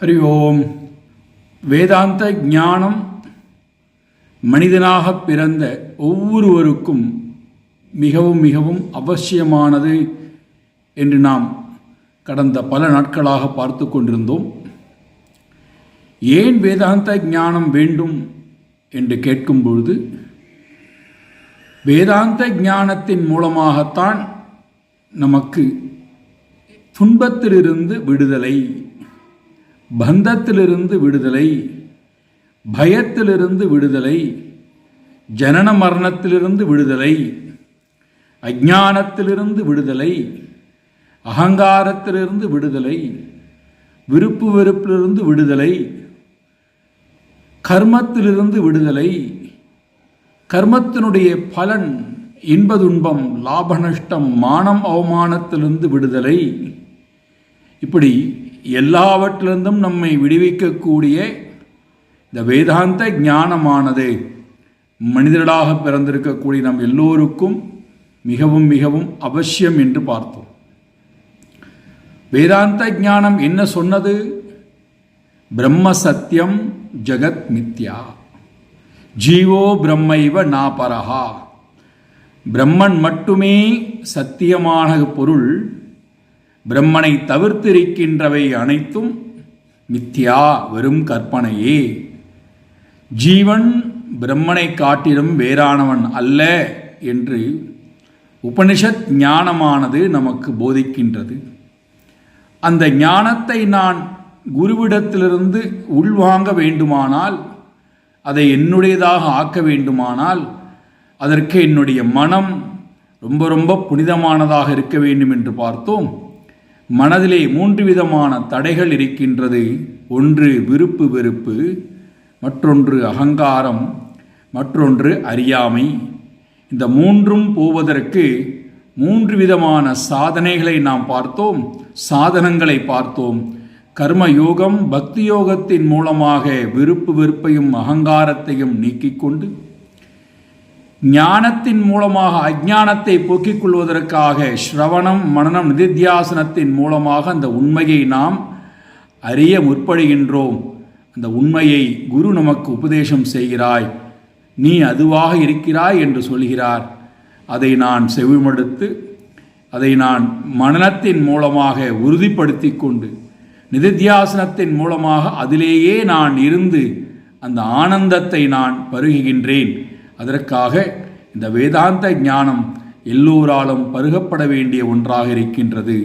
ஹரி ஓம் வேதாந்த ஞானம் மனிதனாக பிறந்த ஒவ்வொருவருக்கும் மிகவும் மிகவும் அவசியமானது என்று நாம் கடந்த பல நாட்களாக பார்த்து கொண்டிருந்தோம். ஏன் வேதாந்த ஞானம் வேண்டும் என்று கேட்கும் பொழுது வேதாந்த ஞானத்தின் மூலமாகத்தான் நமக்கு துன்பத்திலிருந்து விடுதலை பந்தத்திலிருந்து விடுதலை பயத்திலிருந்து விடுதலை ஜனன மரணத்திலிருந்து விடுதலை அஜானத்திலிருந்து விடுதலை அகங்காரத்திலிருந்து விடுதலை விருப்பு வெறுப்பிலிருந்து விடுதலை கர்மத்திலிருந்து விடுதலை கர்மத்தினுடைய பலன் இன்பதுன்பம் லாபநஷ்டம் லாப நஷ்டம் மானம் அவமானத்திலிருந்து விடுதலை இப்படி எல்லாவற்றிலிருந்தும் நம்மை விடுவிக்கக்கூடிய இந்த வேதாந்த ஞானமானது மனிதர்களாக பிறந்திருக்கக்கூடிய நம் எல்லோருக்கும் மிகவும் மிகவும் அவசியம் என்று பார்த்தோம். வேதாந்த ஞானம் என்ன சொன்னது? பிரம்ம சத்தியம் ஜெகத் மித்யா. ஜீவோ பிரம்மைவ நாபரஹா. பிரம்மன் மட்டுமே சத்தியமான பொருள். பிரம்மனை தவிர்த்திருக்கின்றவை அனைத்தும் மித்யா வெறும் கற்பனையே. ஜீவன் பிரம்மனை காட்டிலும் வேறானவன் அல்ல என்று உபனிஷத் ஞானமானது நமக்கு போதிக்கின்றது. அந்த ஞானத்தை நான் குருவிடத்திலிருந்து உள்வாங்க வேண்டுமானால் அதை என்னுடையதாக ஆக்க வேண்டுமானால் அதற்கு என்னுடைய மனம் ரொம்ப ரொம்ப புனிதமானதாக இருக்க வேண்டும் என்று பார்த்தோம். மனதிலே மூன்று விதமான தடைகள் இருக்கின்றது. ஒன்று விருப்பு வெறுப்பு மற்றொன்று அகங்காரம் மற்றொன்று அறியாமை. இந்த மூன்றும் போவதற்கு மூன்று விதமான சாதனைகளை நாம் பார்த்தோம் சாதனங்களை பார்த்தோம். கர்ம யோகம் பக்தி யோகத்தின் மூலமாக விருப்பு வெறுப்பையும் அகங்காரத்தையும் நீக்கிக் கொண்டு ஞானத்தின் மூலமாக அஜானத்தை போக்கிக் கொள்வதற்காக ஸ்ரவணம் மனநம் நிதித்தியாசனத்தின் மூலமாக அந்த உண்மையை நாம் அறிய முற்படுகின்றோம். அந்த உண்மையை குரு நமக்கு உபதேசம் செய்கிறாய். நீ அதுவாக இருக்கிறாய் என்று சொல்கிறார். அதை நான் செவிமடுத்து அதை நான் மனநத்தின் மூலமாக உறுதிப்படுத்தி கொண்டு நிதித்தியாசனத்தின் மூலமாக அதிலேயே நான் இருந்து அந்த ஆனந்தத்தை நான் பருகுகின்றேன். அதற்காக இந்த வேதாந்த ஞானம் எல்லோராலும் பருகப்பட வேண்டிய ஒன்றாக இருக்கின்றது.